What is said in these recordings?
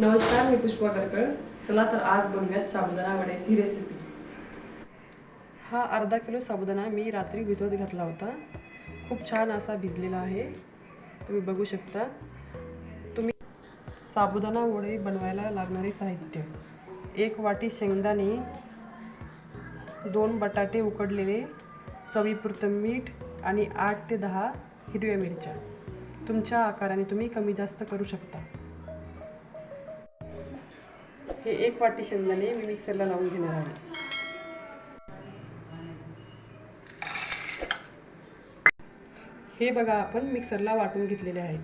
नमस्कार मी पुष्पा करकळ चला तर आज बनवूयात साबुदाणा वड्याची रेसिपी हा अर्धा किलो साबुदाणा मी रात्री भिजवत घातला होता. खूप छान असा भिजलेला आहे. तुम्ही बघू शकता. तुम्ही साबुदाणा वडे बनवायला लागणारे साहित्य. एक वाटी शेंगदाणे दोन बटाटे उकडलेले चवीपुरतं मीठ आणि आठ ते दहा हिरव्या मिरच्या. तुमच्या आकाराने तुम्ही कमी जास्त करू शकता. हे एक वाटी शेंगदाणे मी मिक्सरला लावून घेणार आहे. हे बघा आपण मिक्सरला वाटून घेतलेले आहेत.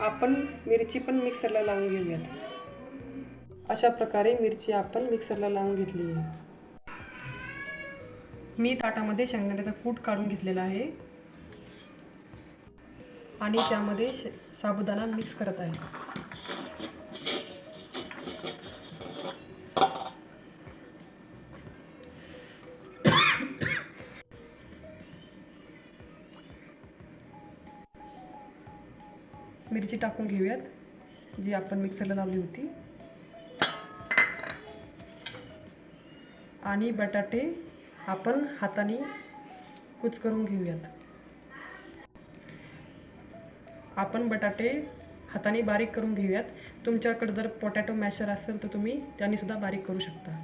आपण मिरची पण मिक्सरला लावून घेऊयात. अशा प्रकारे मिरची आपण मिक्सरला लावून घेतली आहे. मी ताटामध्ये शेंगदाण्याचा कूट काढून घेतलेला आहे. आणि त्यामध्ये साबुदाणा मिक्स करत आहे. मिरची टाकून घेऊयात जी आपण मिक्सरला लावली होती. आणि बटाटे आपण हाताने कुच करून घेऊयात. आपण बटाटे हाताने बारीक करून घेऊयात. तुमच्याकडे जर पोटॅटो मॅशर असेल तर तुम्ही त्याने सुद्धा बारीक करू शकता.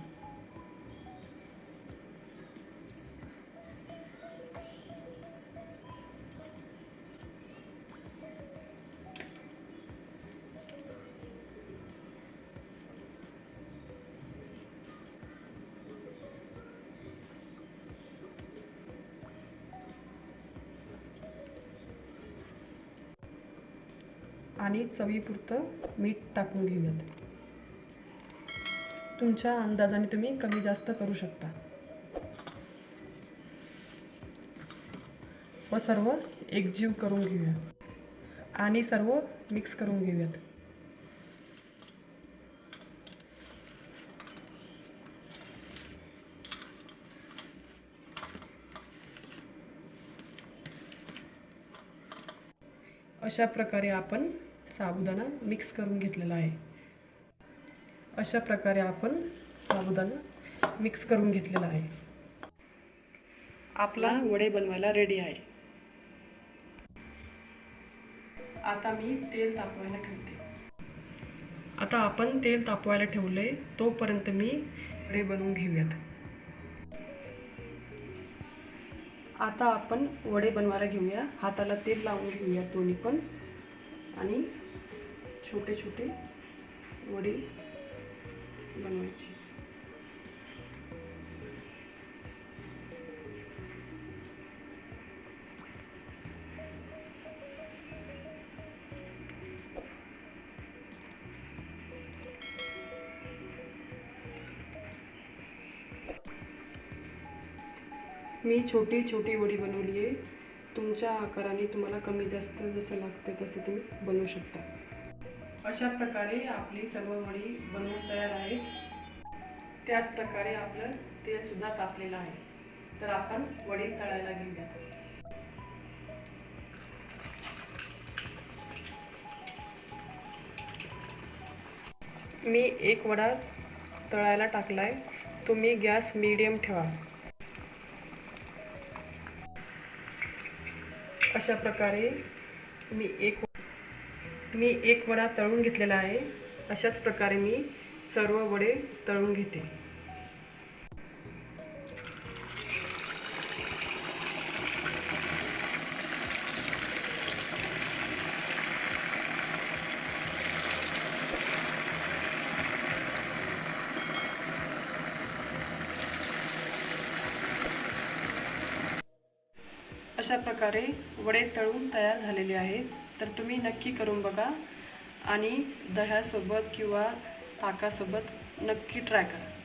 आणि चवीपुरतं मीठ टाकून घेऊयात. तुमच्या अंदाजाने तुम्ही कमी जास्त करू शकता. व सर्व एकजीव करून घेऊया. आणि सर्व मिक्स करून घेऊयात. अशा प्रकारे आपण साबुदाणा मिक्स करून घेतलेला आहे. अशा प्रकारे आपण साबुदाणा मिक्स करून घेतलेला आहे. आपला वडे बनवायला रेडी आहे. आता मी तेल तापवायला ठेवते. आता आपण तेल तापवायला ठेवलंय तोपर्यंत मी वडे बनवून घेऊयात. आता आपण वडे बनवायला घेऊया. हाताला तेल लावून घेऊया दोन्ही पण. आणि छोटे छोटे वडे बनवायचे. मी छोटी छोटी वडी बनवली आहे. तुमच्या आकाराने तुम्हाला कमी जास्त जसं लागतं तसं तुम्ही बनवू शकता. अशा प्रकारे आपली सर्व वडी बनवून तयार आहेत. त्याच प्रकारे आपलं तेलसुद्धा तापलेलं आहे. तर आपण वडी तळायला घेऊयात. मी एक वडा तळायला टाकला आहे तुम्ही गॅस मीडियम ठेवा. अशा प्रकारे मी एक मी एक वडा तळून घेतलेला आहे. अशाच प्रकारे मी सर्व वडे तळून घेते. अशा प्रकारे वडे तळून तयार झालेले आहेत. तर तुम्ही नक्की करून बघा आणि दह्यासोबत किंवा ताकासोबत नक्की ट्राय करा.